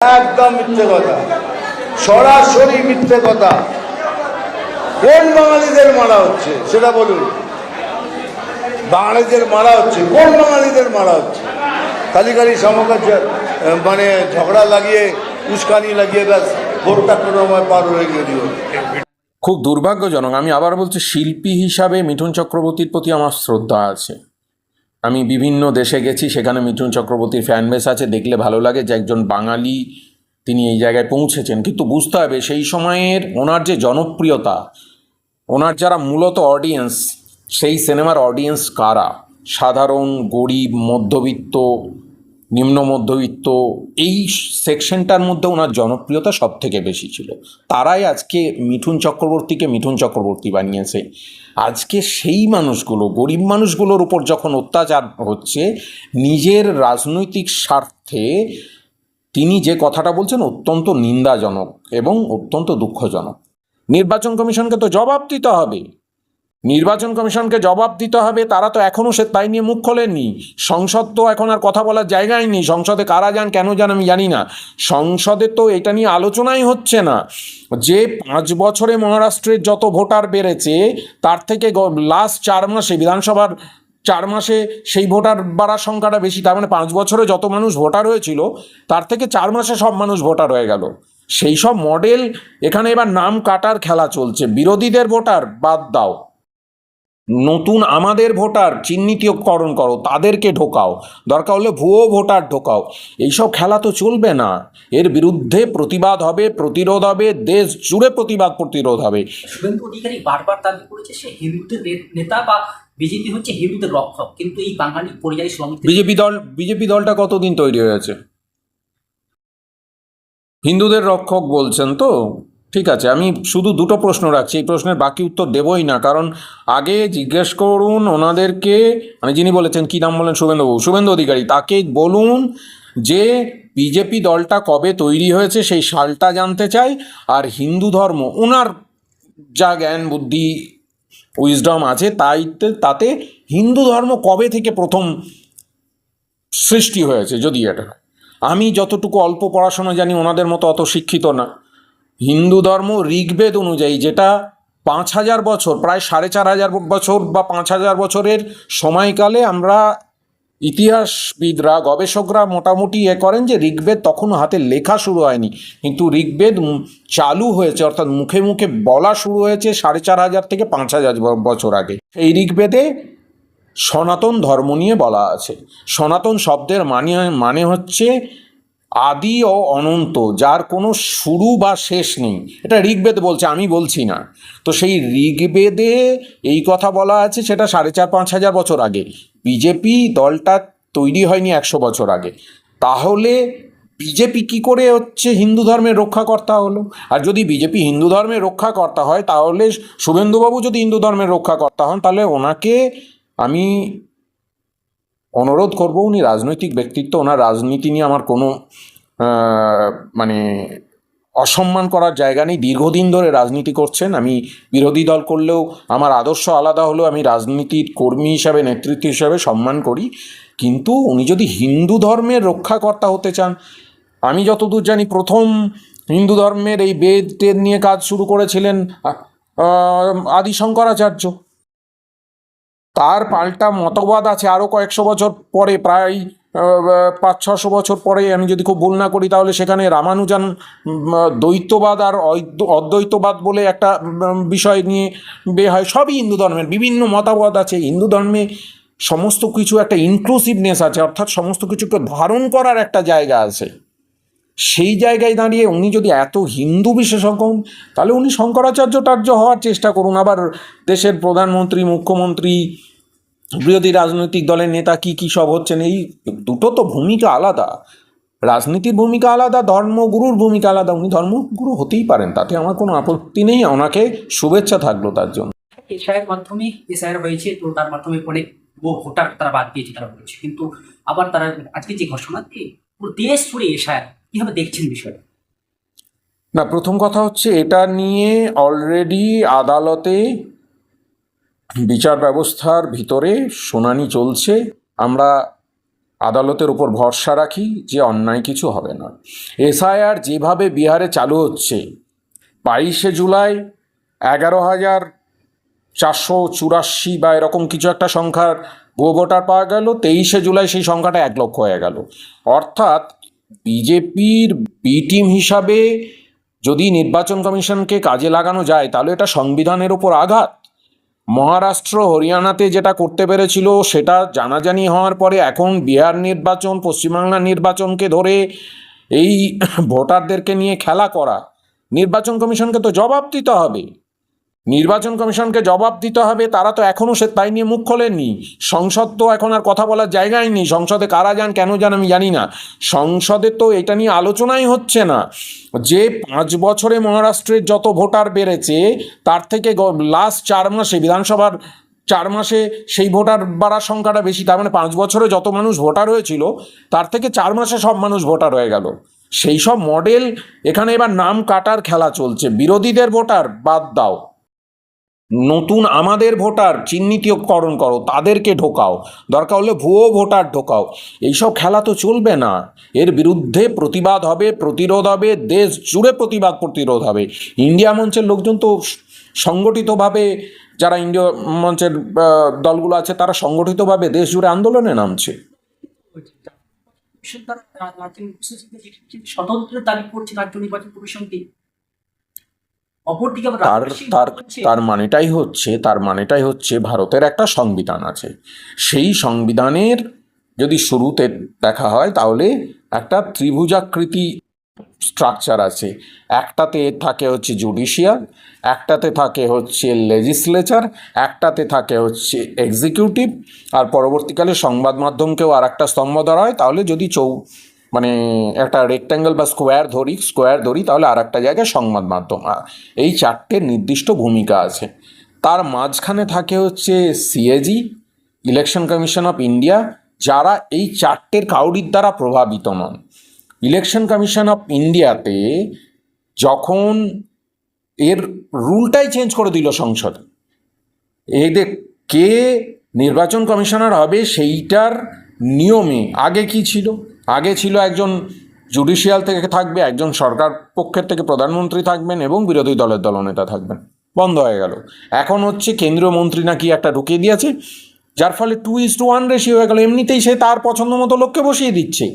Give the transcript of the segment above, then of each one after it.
একদম মিথ্যে কথা। সরাসরি মিথ্যে কথা। কোন বাঙালিদের মারা হচ্ছে, সেটা বলুন। বাঙালিদের মারা হচ্ছে, কোন বাঙালিদের মারা হচ্ছে? খালি সমকাজ মানে ঝগড়া লাগিয়ে, উস্কানি লাগিয়ে ব্যাস ভোটটা কোনো পার হয়ে গিয়ে খুব দুর্ভাগ্যজনক, আমি আবার বলছি, শিল্পী হিসাবে মিঠুন চক্রবর্তীর প্রতি আমার শ্রদ্ধা আছে। আমি বিভিন্ন দেশে গেছি, সেখানে মিঠুন চক্রবর্তীর ফ্যানবেস আছে, দেখলে ভালো লাগে যে একজন বাঙালি তিনি এই জায়গায় পৌঁছেছেন। কিন্তু বুঝতে হবে, সেই সময়ের ওনার যে জনপ্রিয়তা, ওনার যারা মূলত অডিয়েন্স সেই সিনেমার অডিয়েন্স কারা? সাধারণ, গরিব, মধ্যবিত্ত নিম্ন মধ্যবিত্ত এই সেকশনটার মধ্যে ওনার জনপ্রিয়তা সব থেকে বেশি ছিল। তারাই আজকে মিঠুন চক্রবর্তীকে মিঠুন চক্রবর্তী বানিয়েছে। আজকে সেই মানুষগুলো, গরিব মানুষগুলোর উপর যখন অত্যাচার হচ্ছে, নিজের রাজনৈতিক স্বার্থে তিনি যে কথাটা বলছেন অত্যন্ত নিন্দাজনক এবং অত্যন্ত দুঃখজনক। নির্বাচন কমিশনকে তো জবাব দিতে হবে। নির্বাচন কমিশনকে জবাব দিতে হবে, তারা তো এখনও সে তাই নিয়ে মুখ খোলেননি। সংসদ তো এখন আর কথা বলার জায়গায় নেই। সংসদে কারা যান, কেন যান আমি জানি না। সংসদে তো এটা নিয়ে আলোচনাই হচ্ছে না। যে পাঁচ বছরে মহারাষ্ট্রের যত ভোটার বেড়েছে, তার থেকে লাস্ট চার মাসে, বিধানসভার চার মাসে সেই ভোটার বাড়ার সংখ্যাটা বেশি। তার মানে পাঁচ বছরে যত মানুষ ভোটার হয়েছিল, তার থেকে চার মাসে সব মানুষ ভোটার হয়ে গেল। সেই সব মডেল এখানে এবার নাম কাটার খেলা চলছে। বিরোধীদের ভোটার বাদ দাও। নতুন আমাদের ভোটার চিহ্নিতকরণ করো তাদেরকে ঢোকাও। দরকার হলে ভুয়ো ভোটার ঢোকাও। এইসব খেলা তো চলবে না। এর বিরুদ্ধে প্রতিবাদ হবে প্রতিরোধ হবে দেশ জুড়ে প্রতিবাদ প্রতিরোধ হবে। শুভেন্দু অধিকারী বারবার দাবি করেছে সে হিন্দুদের নেতা বা বিজেপি হচ্ছে হিন্দুদের রক্ষক। কিন্তু এই বাঙালি পরিযায়ী শ্রমিক বিজেপি দল বিজেপি দলটা কতদিন তৈরি হয়েছে? হিন্দুদের রক্ষক বলছেন তো? ঠিক আছে, আমি শুধু দুটো প্রশ্ন রাখছি, এই প্রশ্নের বাকি উত্তর দেবই না, কারণ আগে জিজ্ঞেস করুন ওনাদেরকে মানে যিনি বলেছেন, কী নাম বলেন শুভেন্দুবাবু শুভেন্দু অধিকারী, তাকে বলুন যে বিজেপি দলটা কবে তৈরি হয়েছে, সেই সালটা জানতে চাই, আর হিন্দু ধর্ম ওনার যা জ্ঞান, বুদ্ধি উইজডম আছে, তাই তাতে হিন্দু ধর্ম কবে থেকে প্রথম সৃষ্টি হয়েছে, যদি এটা আমি যতটুকু অল্প পড়াশোনা জানি, ওনাদের মতো অত শিক্ষিত না। হিন্দু ধর্ম ঋগ্বেদ অনুযায়ী যেটা পাঁচ হাজার বছর, প্রায় সাড়ে চার হাজার বছর বা পাঁচ হাজার বছরের সময়কালে আমরা ইতিহাসবিদরা, গবেষকরা মোটামুটি এ করেন যে ঋগ্বেদ তখনও হাতে লেখা শুরু হয়নি। কিন্তু ঋগ্বেদ চালু হয়েছে, অর্থাৎ মুখে মুখে বলা শুরু হয়েছে সাড়ে চার হাজার থেকে পাঁচ হাজার বছর আগে। এই ঋগ্বেদে সনাতন ধর্ম নিয়ে বলা আছে। সনাতন শব্দের মানে মানে হচ্ছে আদি ও অনন্ত, যার কোনো শুরু বা শেষ নেই। এটা ঋগ্বেদ বলছে, আমি বলছি না। তো সেই ঋগ্বেদে এই কথা বলা আছে, সেটা সাড়ে চার, পাঁচ হাজার বছর আগে। বিজেপি দলটা তৈরি হয়নি একশো বছর আগে। তাহলে বিজেপি কি করে হচ্ছে হিন্দু ধর্মের রক্ষাকর্তা হলো? আর যদি বিজেপি হিন্দু ধর্মের রক্ষাকর্তা হয়, তাহলে শুভেন্দুবাবু যদি হিন্দু ধর্মের রক্ষাকর্তা হন, তাহলে ওনাকে আমি অনুরোধ করব উনি রাজনৈতিক ব্যক্তিত্ব, ওনার রাজনীতি নিয়ে আমার কোনো মানে অসম্মান করার জায়গা নেই। দীর্ঘদিন ধরে রাজনীতি করছেন। আমি বিরোধী দল করলেও আমার আদর্শ আলাদা হলেও আমি রাজনীতির কর্মী হিসাবে, নেতৃত্ব হিসাবে সম্মান করি। কিন্তু উনি যদি হিন্দু ধর্মের রক্ষাকর্তা হতে চান, আমি যতদূর জানি প্রথম হিন্দু ধর্মের এই বেদ টেদ নিয়ে কাজ শুরু করেছিলেন আদি শঙ্করাচার্য তার পাল্টা মতবাদ আছে আরও কয়েকশো বছর পরে প্রায় পাঁচ ছশো বছর পরে আমি যদি খুব ভুল না করি তাহলে সেখানে রামানুজান দ্বৈতবাদ আর অদ্বৈতবাদ বলে একটা বিষয় নিয়ে বে হয়। সবই হিন্দু ধর্মের বিভিন্ন মতবাদ আছে। হিন্দু ধর্মে সমস্ত কিছু একটা ইনক্লুসিভনেস আছে অর্থাৎ সমস্ত কিছুকে ধারণ করার একটা জায়গা আছে। সেই জায়গায় দাঁড়িয়ে উনি যদি এত হিন্দু বিশেষজ্ঞ হন, তাহলে উনি শঙ্করাচার্য টার্য হওয়ার চেষ্টা করুন। আবার দেশের প্রধানমন্ত্রী মুখ্যমন্ত্রী বিরোধী রাজনৈতিক দলের নেতা কি কি সব হচ্ছেন? এই দুটো তো ভূমিকা আলাদা। রাজনীতির ভূমিকা আলাদা ধর্মগুরুর ভূমিকা আলাদা। উনি ধর্মগুরু হতেই পারেন তাতে আমার কোনো আপত্তি নেই। ওনাকে শুভেচ্ছা থাকল তার জন্য। এশায়ের মাধ্যমে এসআইআর হয়েছে তো তার মাধ্যমে অনেক ভোটার তারা বাদ দিয়েছে তারা বলছে। কিন্তু আবার তারা আজকে যে ঘোষণা কি পুরো দেশ জুড়ে এশায়ার কীভাবে দেখছেন বিষয়টা? না প্রথম কথা হচ্ছে এটা নিয়ে অলরেডি আদালতে বিচার ব্যবস্থার ভিতরে শুনানি চলছে। আমরা আদালতের উপর ভরসা রাখি যে অন্যায় কিছু হবে না। এসআইআর যেভাবে বিহারে চালু হচ্ছে, বাইশে জুলাই এগারো হাজার চারশো চুরাশি বা এরকম কিছু একটা সংখ্যার ভুয়ো পাওয়া গেল, তেইশে জুলাই সেই সংখ্যাটা এক লক্ষ হয়ে গেল। অর্থাৎ বিজেপির বি টিম হিসাবে যদি নির্বাচন কমিশনকে কাজে লাগানো যায়, তাহলে এটা সংবিধানের উপর আঘাত। মহারাষ্ট্র, হরিয়ানাতে যেটা করতে পেরেছিল সেটা জানাজানি হওয়ার পরে এখন বিহার নির্বাচন পশ্চিমবাংলার নির্বাচনকে ধরে এই ভোটারদেরকে নিয়ে খেলা করা। নির্বাচন কমিশনকে তো জবাব দিতে হবে। নির্বাচন কমিশনকে জবাব দিতে হবে, তারা তো এখনও সে তাই নিয়ে মুখ খোলেননি। সংসদ তো এখন আর কথা বলার জায়গায় নেই। সংসদে কারা যান, কেন যান আমি জানি না। সংসদে তো এটা নিয়ে আলোচনাই হচ্ছে না। যে পাঁচ বছরে মহারাষ্ট্রের যত ভোটার বেড়েছে, তার থেকে লাস্ট চার মাসে, বিধানসভার চার মাসে সেই ভোটার বাড়ার সংখ্যাটা বেশি। তার মানে পাঁচ বছরে যত মানুষ ভোটার হয়েছিল, তার থেকে চার মাসে সব মানুষ ভোটার হয়ে গেল। সেই সব মডেল এখানে এবার নাম কাটার খেলা চলছে। বিরোধীদের ভোটার বাদ দাও। নতুন আমাদের ভোটার চিহ্নিতকরণ করো, তাদেরকে ঢোকাও। দরকার হলে ভুয়ো ভোটার ঢোকাও। এইসব খেলা তো চলবে না। এর বিরুদ্ধে প্রতিবাদ হবে, প্রতিরোধ হবে, দেশ জুড়ে প্রতিবাদ প্রতিরোধ হবে। ইন্ডিয়া মঞ্চের লোকজন তো সংগঠিতভাবে যারা ইন্ডিয়া মঞ্চের দলগুলো আছে, তারা সংগঠিতভাবে দেশ জুড়ে আন্দোলনে নামছে। স্বতন্ত্র দাবি করছে রাজ্য নির্বাচন কমিশনকে অপরদিকে তার তার তার মানেটাই হচ্ছে তার মানেটাই হচ্ছে ভারতের একটা সংবিধান আছে। সেই সংবিধানের যদি শুরুতে দেখা হয় তাহলে একটা ত্রিভুজাকৃতি স্ট্রাকচার আছে। একটাতে থাকে হচ্ছে জুডিশিয়াল একটাতে থাকে হচ্ছে লেজিসলেচার একটাতে থাকে হচ্ছে এক্সিকিউটিভ আর পরবর্তীকালে সংবাদ মাধ্যমকেও আর একটা স্তম্ভ ধরা হয়। তাহলে যদি চৌ মানে একটা রেক্ট্যাঙ্গেল বা স্কোয়ার ধরি স্কোয়ার ধরি, তাহলে আর একটা জায়গায় সংবাদ মাধ্যম। এই চারটে নির্দিষ্ট ভূমিকা আছে। তার মাঝখানে থাকে হচ্ছে CAG election commission of India যারা এই চারটের কাউরির দ্বারা প্রভাবিত নন। ইলেকশন কমিশন অফ ইন্ডিয়াতে যখন এর রুলটাই চেঞ্জ করে দিল সংসদ, এদের কে নির্বাচন কমিশনার হবে সেইটার নিয়মে আগে কি ছিল? আগে ছিল একজন জুডিশিয়াল থেকে থাকবে, একজন সরকার পক্ষের থেকে প্রধানমন্ত্রী থাকবেন এবং বিরোধী দলের দলনেতা থাকবেন। বন্ধ হয়ে গেল। এখন হচ্ছে কেন্দ্রীয় মন্ত্রী নাকি একটা ঢুকিয়ে দিয়েছে, যার ফলে two is to one ratio হয়ে গেল। এমনিতেই সে তার পছন্দ মতো লোককে বসিয়ে দিচ্ছে।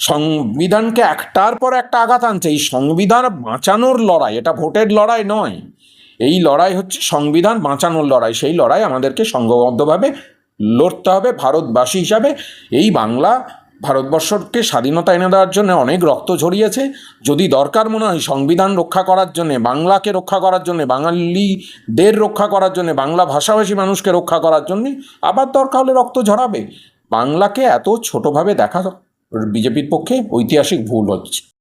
সংবিধানকে একটার পর একটা আঘাত আনছে। এই সংবিধান বাঁচানোর লড়াই, এটা ভোটের লড়াই নয়। এই লড়াই হচ্ছে সংবিধান বাঁচানোর লড়াই। সেই লড়াই আমাদেরকে সংঘবদ্ধভাবে লড়তে হবে, ভারতবাসী হিসাবে। এই বাংলা ভারতবর্ষকে স্বাধীনতা এনে দেওয়ার জন্য অনেক রক্ত ঝরিয়েছে। যদি দরকার মনে হয় সংবিধান রক্ষা করার জন্য, বাংলাকে রক্ষা করার জন্য, বাঙালিদের রক্ষা করার জন্য, বাংলা ভাষাভাষী মানুষকে রক্ষা করার জন্য আবার দরকার হলে রক্ত ঝরাবে। বাংলাকে এত ছোটোভাবে দেখা বিজেপির পক্ষে ঐতিহাসিক ভুল হচ্ছে।